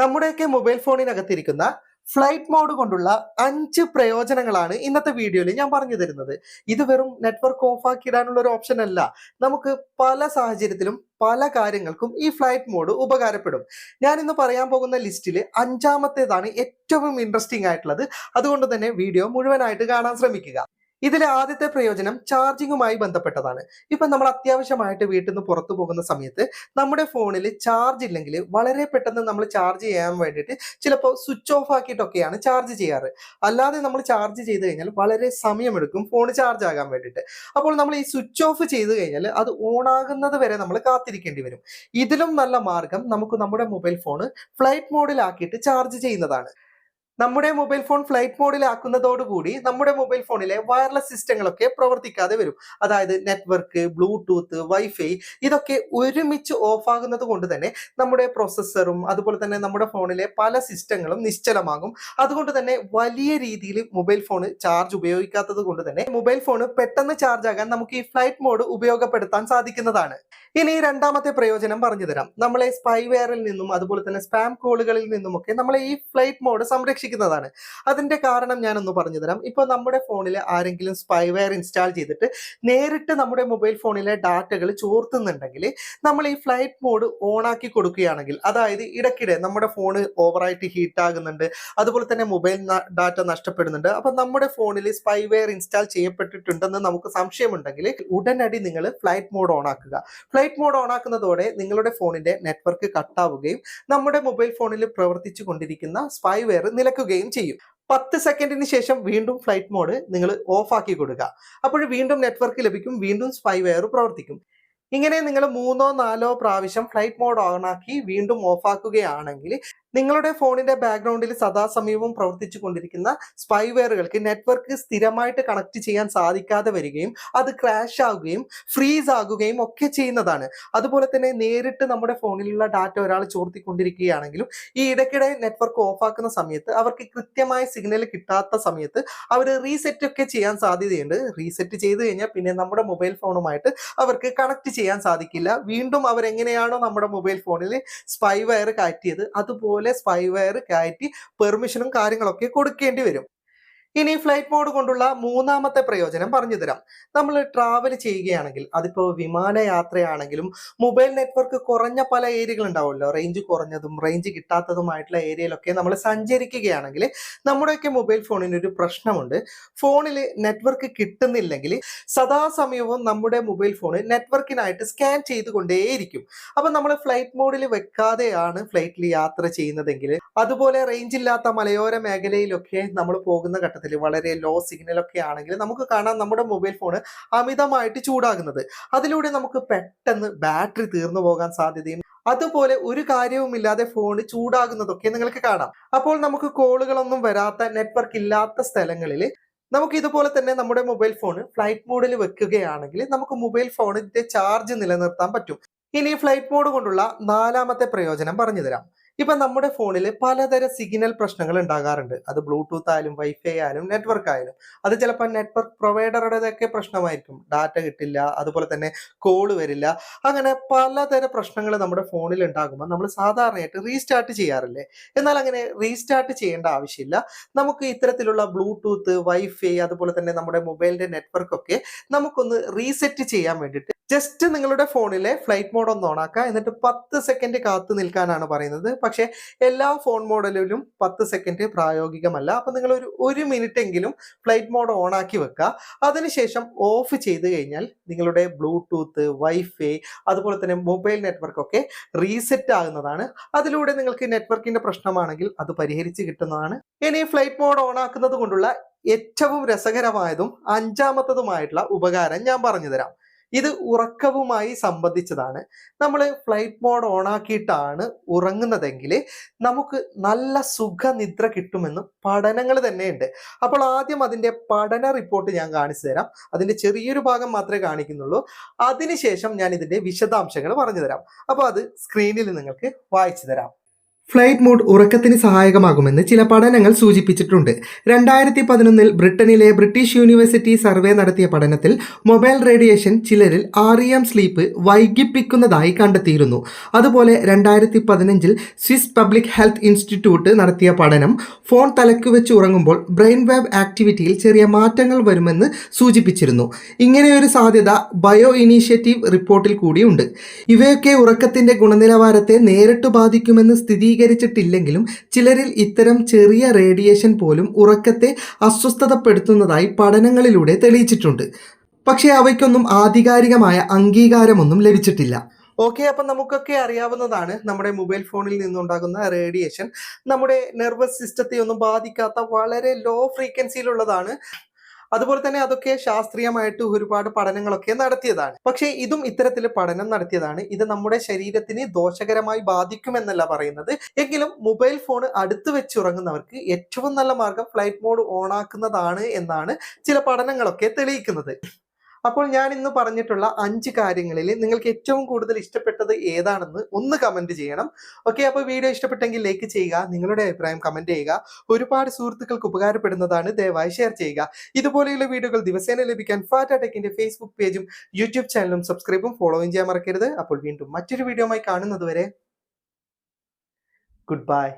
നമ്മുടെയൊക്കെ mobile ഫോണിനകത്തിരിക്കുന്ന flight mode കൊണ്ടുള്ള അഞ്ച് പ്രയോജനങ്ങളാണ് ഇന്നത്തെ വീഡിയോയിൽ ഞാൻ പറഞ്ഞു തരുന്നത്. ഇത് വെറും നെറ്റ്വർക്ക് ഓഫ് ആക്കി ഇടാനുള്ള ഒരു ഓപ്ഷൻ അല്ല. നമുക്ക് പല സാഹചര്യത്തിലും പല കാര്യങ്ങൾക്കും ഈ ഫ്ലൈറ്റ് മോഡ് ഉപകാരപ്പെടും. ഞാൻ ഇന്ന് പറയാൻ പോകുന്ന ലിസ്റ്റിൽ അഞ്ചാമത്തേതാണ് ഏറ്റവും ഇൻട്രസ്റ്റിംഗ് ആയിട്ടുള്ളത്. അതുകൊണ്ട് തന്നെ വീഡിയോ മുഴുവനായിട്ട് കാണാൻ ശ്രമിക്കുക. ഇതിലെ ആദ്യത്തെ പ്രയോജനം ചാർജിങ്ങുമായി ബന്ധപ്പെട്ടതാണ്. ഇപ്പൊ നമ്മൾ അത്യാവശ്യമായിട്ട് വീട്ടിൽ നിന്ന് പുറത്തു പോകുന്ന സമയത്ത് നമ്മുടെ ഫോണിൽ ചാർജ് ഇല്ലെങ്കിൽ വളരെ പെട്ടെന്ന് നമ്മൾ ചാർജ് ചെയ്യാൻ വേണ്ടിയിട്ട് ചിലപ്പോൾ സ്വിച്ച് ഓഫ് ആക്കിയിട്ടൊക്കെയാണ് ചാർജ് ചെയ്യാറ്. അല്ലാതെ നമ്മൾ ചാർജ് ചെയ്ത് കഴിഞ്ഞാൽ വളരെ സമയമെടുക്കും ഫോൺ ചാർജ് ആകാൻ വേണ്ടിയിട്ട്. അപ്പോൾ നമ്മൾ ഈ സ്വിച്ച് ഓഫ് ചെയ്ത് കഴിഞ്ഞാൽ അത് ഓൺ ആകുന്നത് വരെ നമ്മൾ കാത്തിരിക്കേണ്ടി വരും. ഇതിലും നല്ല മാർഗം നമുക്ക് നമ്മുടെ മൊബൈൽ ഫോൺ ഫ്ലൈറ്റ് മോഡിലാക്കിയിട്ട് ചാർജ് ചെയ്യുന്നതാണ്. നമ്മുടെ മൊബൈൽ ഫോൺ ഫ്ലൈറ്റ് മോഡിലാക്കുന്നതോടുകൂടി നമ്മുടെ മൊബൈൽ ഫോണിലെ വയർലെസ് സിസ്റ്റങ്ങളൊക്കെ പ്രവർത്തിക്കാതെ വരും. അതായത് നെറ്റ്വർക്ക് ബ്ലൂടൂത്ത് വൈഫൈ ഇതൊക്കെ ഒരുമിച്ച് ഓഫ് ആകുന്നത് കൊണ്ട് തന്നെ നമ്മുടെ പ്രോസസ്സറും അതുപോലെ തന്നെ നമ്മുടെ ഫോണിലെ പല സിസ്റ്റങ്ങളും നിശ്ചലമാകും. അതുകൊണ്ട് തന്നെ വലിയ രീതിയിൽ മൊബൈൽ ഫോൺ ചാർജ് ഉപയോഗിക്കാത്തത് കൊണ്ട് തന്നെ മൊബൈൽ ഫോൺ പെട്ടെന്ന് ചാർജ് ആകാൻ നമുക്ക് ഈ ഫ്ലൈറ്റ് മോഡ് ഉപയോഗപ്പെടുത്താൻ സാധിക്കുന്നതാണ്. ഇനി രണ്ടാമത്തെ പ്രയോജനം പറഞ്ഞു തരാം. നമ്മളെ സ്പൈവെയറിൽ നിന്നും അതുപോലെ തന്നെ സ്പാം കോളുകളിൽ നിന്നുമൊക്കെ നമ്മളെ ഈ ഫ്ലൈറ്റ് മോഡ് സംരക്ഷിക്കുന്നതാണ്. അതിന്റെ കാരണം ഞാനൊന്ന് പറഞ്ഞു തരാം. ഇപ്പൊ നമ്മുടെ ഫോണിൽ ആരെങ്കിലും സ്പൈവെയർ ഇൻസ്റ്റാൾ ചെയ്തിട്ട് നേരിട്ട് നമ്മുടെ മൊബൈൽ ഫോണിലെ ഡാറ്റകൾ ചോർത്തുന്നുണ്ടെങ്കിൽ നമ്മൾ ഈ ഫ്ലൈറ്റ് മോഡ് ഓൺ ആക്കി കൊടുക്കുകയാണെങ്കിൽ അതായത് ഇടയ്ക്കിടെ നമ്മുടെ ഫോൺ ഓവറായിട്ട് ഹീറ്റ് ആകുന്നുണ്ട് അതുപോലെ തന്നെ മൊബൈൽ ഡാറ്റ നഷ്ടപ്പെടുന്നുണ്ട്. അപ്പൊ നമ്മുടെ ഫോണിൽ സ്പൈവെയർ ഇൻസ്റ്റാൾ ചെയ്യപ്പെട്ടിട്ടുണ്ടെന്ന് നമുക്ക് സംശയമുണ്ടെങ്കിൽ ഉടനടി നിങ്ങൾ ഫ്ലൈറ്റ് മോഡ് ഓൺ ആക്കുക. ഫ്ലൈറ്റ് മോഡ് ഓൺ ആക്കുന്നതോടെ നിങ്ങളുടെ ഫോണിന്റെ നെറ്റ്വർക്ക് കട്ടാവുകയും നമ്മുടെ മൊബൈൽ ഫോണിൽ പ്രവർത്തിച്ചു കൊണ്ടിരിക്കുന്ന സ്പൈവെയർ നിലക്കുകയും ചെയ്യും. പത്ത് സെക്കൻഡിന് ശേഷം വീണ്ടും ഫ്ലൈറ്റ് മോഡ് നിങ്ങൾ ഓഫ് ആക്കി കൊടുക്കുക. അപ്പോൾ വീണ്ടും നെറ്റ്വർക്ക് ലഭിക്കും വീണ്ടും സ്പൈവെയർ പ്രവർത്തിക്കും. ഇങ്ങനെ നിങ്ങൾ മൂന്നോ നാലോ പ്രാവശ്യം ഫ്ലൈറ്റ് മോഡ് ഓൺ ആക്കി വീണ്ടും ഓഫ് ആക്കുകയാണെങ്കിൽ നിങ്ങളുടെ ഫോണിന്റെ ബാക്ക്ഗ്രൗണ്ടിൽ സദാസമയവും പ്രവർത്തിച്ചു കൊണ്ടിരിക്കുന്ന സ്പൈവെയറുകൾക്ക് നെറ്റ്വർക്ക് സ്ഥിരമായിട്ട് കണക്ട് ചെയ്യാൻ സാധിക്കാതെ വരികയും അത് ക്രാഷ് ആകുകയും ഫ്രീസ് ആകുകയും ഒക്കെ ചെയ്യുന്നതാണ്. അതുപോലെ തന്നെ നേരിട്ട് നമ്മുടെ ഫോണിലുള്ള ഡാറ്റ ഒരാൾ ചോർത്തിക്കൊണ്ടിരിക്കുകയാണെങ്കിലും ഈ ഇടയ്ക്കിടെ നെറ്റ്വർക്ക് ഓഫ് ആക്കുന്ന സമയത്ത് അവർക്ക് കൃത്യമായ സിഗ്നൽ കിട്ടാത്ത സമയത്ത് അവർ റീസെറ്റ് ഒക്കെ ചെയ്യാൻ സാധ്യതയുണ്ട്. റീസെറ്റ് ചെയ്ത് കഴിഞ്ഞാൽ പിന്നെ നമ്മുടെ മൊബൈൽ ഫോണുമായിട്ട് അവർക്ക് കണക്ട് ചെയ്യാൻ സാധിക്കില്ല. വീണ്ടും അവരെങ്ങനെയാണോ നമ്മുടെ മൊബൈൽ ഫോണിൽ സ്പൈവെയർ കയറ്റിയത് അതുപോലെ സ്പൈവെയർ കയറ്റി പെർമിഷനും കാര്യങ്ങളൊക്കെ കൊടുക്കേണ്ടി വരും. ഇനി ഫ്ലൈറ്റ് മോഡ് കൊണ്ടുള്ള മൂന്നാമത്തെ പ്രയോജനം പറഞ്ഞു തരാം നമ്മൾ ട്രാവൽ ചെയ്യുകയാണെങ്കിൽ അതിപ്പോൾ വിമാനയാത്രയാണെങ്കിലും മൊബൈൽ നെറ്റ്വർക്ക് കുറഞ്ഞ പല ഏരിയകൾ ഉണ്ടാവുമല്ലോ. റേഞ്ച് കുറഞ്ഞതും റേഞ്ച് കിട്ടാത്തതുമായിട്ടുള്ള ഏരിയയിലൊക്കെ നമ്മൾ സഞ്ചരിക്കുകയാണെങ്കിൽ നമ്മുടെയൊക്കെ മൊബൈൽ ഫോണിന് ഒരു പ്രശ്നമുണ്ട്. ഫോണിൽ നെറ്റ്വർക്ക് കിട്ടുന്നില്ലെങ്കിൽ സദാസമയവും നമ്മുടെ മൊബൈൽ ഫോൺ നെറ്റ്വർക്കിനായിട്ട് സ്കാൻ ചെയ്തുകൊണ്ടേയിരിക്കും. അപ്പം നമ്മൾ ഫ്ലൈറ്റ് മോഡിൽ വെക്കാതെയാണ് ഫ്ലൈറ്റിൽ യാത്ര ചെയ്യുന്നതെങ്കിൽ അതുപോലെ റേഞ്ച് ഇല്ലാത്ത മലയോര മേഖലയിലൊക്കെ നമ്മൾ പോകുന്ന വളരെ ലോ സിഗ്നലൊക്കെ ആണെങ്കിൽ നമുക്ക് കാണാം നമ്മുടെ മൊബൈൽ ഫോൺ അമിതമായിട്ട് ചൂടാകുന്നത്. അതിലൂടെ നമുക്ക് പെട്ടെന്ന് ബാറ്ററി തീർന്നു പോകാൻ സാധ്യതയും അതുപോലെ ഒരു കാര്യവുമില്ലാതെ ഫോൺ ചൂടാകുന്നതൊക്കെ നിങ്ങൾക്ക് കാണാം. അപ്പോൾ നമുക്ക് കോളുകളൊന്നും വരാത്ത നെറ്റ്വർക്ക് ഇല്ലാത്ത സ്ഥലങ്ങളിൽ നമുക്ക് ഇതുപോലെ തന്നെ നമ്മുടെ മൊബൈൽ ഫോൺ ഫ്ലൈറ്റ് മോഡിൽ വെക്കുകയാണെങ്കിൽ നമുക്ക് മൊബൈൽ ഫോണിന്റെ ചാർജ് നിലനിർത്താൻ പറ്റും. ഇനി ഫ്ലൈറ്റ് മോഡ് കൊണ്ടുള്ള നാലാമത്തെ പ്രയോജനം പറഞ്ഞു തരാം ഇപ്പൊ നമ്മുടെ ഫോണിൽ പലതരം സിഗ്നൽ പ്രശ്നങ്ങൾ ഉണ്ടാകാറുണ്ട്. അത് ബ്ലൂടൂത്ത് ആയാലും വൈഫൈ ആയാലും നെറ്റ്വർക്ക് ആയാലും. അത് ചിലപ്പോൾ നെറ്റ്വർക്ക് പ്രൊവൈഡറുടേതൊക്കെ പ്രശ്നമായിരിക്കും. ഡാറ്റ കിട്ടില്ല അതുപോലെ തന്നെ കോൾ വരില്ല. അങ്ങനെ പലതരം പ്രശ്നങ്ങൾ നമ്മുടെ ഫോണിൽ ഉണ്ടാകുമ്പോൾ നമ്മൾ സാധാരണയായിട്ട് റീസ്റ്റാർട്ട് ചെയ്യാറില്ലേ? എന്നാൽ അങ്ങനെ റീസ്റ്റാർട്ട് ചെയ്യേണ്ട ആവശ്യമില്ല. നമുക്ക് ഇത്തരത്തിലുള്ള ബ്ലൂടൂത്ത് വൈഫൈ അതുപോലെ തന്നെ നമ്മുടെ മൊബൈലിന്റെ നെറ്റ്വർക്ക് ഒക്കെ നമുക്കൊന്ന് റീസെറ്റ് ചെയ്യാൻ വേണ്ടിയിട്ട് ജസ്റ്റ് നിങ്ങളുടെ ഫോണിലെ ഫ്ലൈറ്റ് മോഡ് ഒന്ന് ഓണാക്കുക എന്നിട്ട് പത്ത് സെക്കൻഡ് കാത്തു നിൽക്കാനാണ് പറയുന്നത്. പക്ഷേ എല്ലാ ഫോൺ മോഡലിലും പത്ത് സെക്കൻഡ് പ്രായോഗികമല്ല. അപ്പം നിങ്ങൾ ഒരു ഒരു മിനിറ്റ് എങ്കിലും ഫ്ലൈറ്റ് മോഡ് ഓൺ ആക്കി വെക്കുക അതിനുശേഷം ഓഫ് ചെയ്ത് കഴിഞ്ഞാൽ നിങ്ങളുടെ ബ്ലൂടൂത്ത് വൈഫൈ അതുപോലെ തന്നെ മൊബൈൽ നെറ്റ്വർക്ക് ഒക്കെ റീസെറ്റ് ആകുന്നതാണ്. അതിലൂടെ നിങ്ങൾക്ക് നെറ്റ്വർക്കിന്റെ പ്രശ്നമാണെങ്കിൽ അത് പരിഹരിച്ച് കിട്ടുന്നതാണ്. ഇനി ഫ്ലൈറ്റ് മോഡ് ഓൺ ആക്കുന്നത് കൊണ്ടുള്ള ഏറ്റവും രസകരമായതും അഞ്ചാമത്തതുമായിട്ടുള്ള ഉപകാരം ഞാൻ പറഞ്ഞു തരാം. ഇത് ഉറക്കവുമായി സംബന്ധിച്ചതാണ്. നമ്മൾ ഫ്ലൈറ്റ് മോഡ് ഓണാക്കിയിട്ടാണ് ഉറങ്ങുന്നതെങ്കിൽ നമുക്ക് നല്ല സുഖനിദ്ര കിട്ടുമെന്ന് പഠനങ്ങൾ തന്നെയുണ്ട്. അപ്പോൾ ആദ്യം അതിന്റെ പഠന റിപ്പോർട്ട് ഞാൻ കാണിച്ചു തരാം. അതിന്റെ ചെറിയൊരു ഭാഗം മാത്രമേ കാണിക്കുന്നുള്ളൂ. അതിനുശേഷം ഞാൻ ഇതിന്റെ വിശദാംശങ്ങൾ പറഞ്ഞു തരാം അപ്പോൾ അത് സ്ക്രീനിൽ നിങ്ങൾക്ക് വായിച്ചു തരാം. ഫ്ലൈറ്റ് മോഡ് ഉറക്കത്തിന് സഹായകമാകുമെന്ന് ചില പഠനങ്ങൾ സൂചിപ്പിച്ചിട്ടുണ്ട്. രണ്ടായിരത്തി പതിനൊന്നിൽ ബ്രിട്ടനിലെ ബ്രിട്ടീഷ് യൂണിവേഴ്സിറ്റി സർവേ നടത്തിയ പഠനത്തിൽ മൊബൈൽ റേഡിയേഷൻ ചിലരിൽ എം സ്ലീപ്പ് വൈകിപ്പിക്കുന്നതായി കണ്ടെത്തിയിരുന്നു. അതുപോലെ രണ്ടായിരത്തി പതിനഞ്ചിൽ സ്വിസ് പബ്ലിക് ഹെൽത്ത് ഇൻസ്റ്റിറ്റ്യൂട്ട് നടത്തിയ പഠനം ഫോൺ തലക്ക് വെച്ച് ഉറങ്ങുമ്പോൾ ബ്രെയിൻ വേവ് ആക്ടിവിറ്റിയിൽ ചെറിയ മാറ്റങ്ങൾ വരുമെന്ന് സൂചിപ്പിച്ചിരുന്നു. ഇങ്ങനെയൊരു സാധ്യത ബയോ ഇനീഷ്യേറ്റീവ് റിപ്പോർട്ടിൽ കൂടിയുണ്ട്. ഇവയൊക്കെ ഉറക്കത്തിന്റെ ഗുണനിലവാരത്തെ നേരിട്ട് ബാധിക്കുമെന്ന് സ്ഥിരീകരിച്ചിട്ടില്ലെങ്കിലും ചിലരിൽ ഇത്തരം ചെറിയ റേഡിയേഷൻ പോലും ഉറക്കത്തെ അസ്വസ്ഥതപ്പെടുത്തുന്നതായി പഠനങ്ങളിലൂടെ തെളിയിച്ചിട്ടുണ്ട്. പക്ഷേ അവയ്ക്കൊന്നും ആധികാരികമായ അംഗീകാരമൊന്നും ലഭിച്ചിട്ടില്ല. ഓക്കെ അപ്പം നമുക്കൊക്കെ അറിയാവുന്നതാണ് നമ്മുടെ മൊബൈൽ ഫോണിൽ നിന്നുണ്ടാകുന്ന റേഡിയേഷൻ. നമ്മുടെ നെർവസ് സിസ്റ്റത്തെ ഒന്നും ബാധിക്കാത്ത വളരെ ലോ ഫ്രീക്വൻസിയിലുള്ളതാണ് അതുപോലെ തന്നെ അതൊക്കെ ശാസ്ത്രീയമായിട്ട് ഒരുപാട് പഠനങ്ങളൊക്കെ നടത്തിയതാണ്. പക്ഷേ ഇതും ഇത്തരത്തിൽ പഠനം നടത്തിയതാണ്. ഇത് നമ്മുടെ ശരീരത്തിന് ദോഷകരമായി ബാധിക്കുമെന്നല്ല പറയുന്നത്. എങ്കിലും മൊബൈൽ ഫോൺ അടുത്ത് വെച്ചുറങ്ങുന്നവർക്ക് ഏറ്റവും നല്ല മാർഗം ഫ്ലൈറ്റ് മോഡ് ഓൺ ആക്കുന്നതാണ് എന്നാണ് ചില പഠനങ്ങളൊക്കെ തെളിയിക്കുന്നത്. അപ്പോൾ ഞാൻ ഇന്ന് പറഞ്ഞിട്ടുള്ള അഞ്ച് കാര്യങ്ങളിൽ നിങ്ങൾക്ക് ഏറ്റവും കൂടുതൽ ഇഷ്ടപ്പെട്ടത് ഏതാണെന്ന് ഒന്ന് കമന്റ് ചെയ്യണം. ഓക്കെ അപ്പോൾ വീഡിയോ ഇഷ്ടപ്പെട്ടെങ്കിൽ ലൈക്ക് ചെയ്യുക നിങ്ങളുടെ അഭിപ്രായം കമന്റ് ചെയ്യുക. ഒരുപാട് സുഹൃത്തുക്കൾക്ക് ഉപകാരപ്പെടുന്നതാണ് ദയവായി ഷെയർ ചെയ്യുക. ഇതുപോലെയുള്ള വീഡിയോകൾ ദിവസേന ലഭിക്കാൻ ഫാറ്റ ടെക്കിന്റെ ഫേസ്ബുക്ക് പേജും യൂട്യൂബ് ചാനലും സബ്സ്ക്രൈബും ഫോളോയും ചെയ്യാൻ മറക്കരുത്. അപ്പോൾ വീണ്ടും മറ്റൊരു വീഡിയോ കാണുന്നത് വരെ ഗുഡ് ബൈ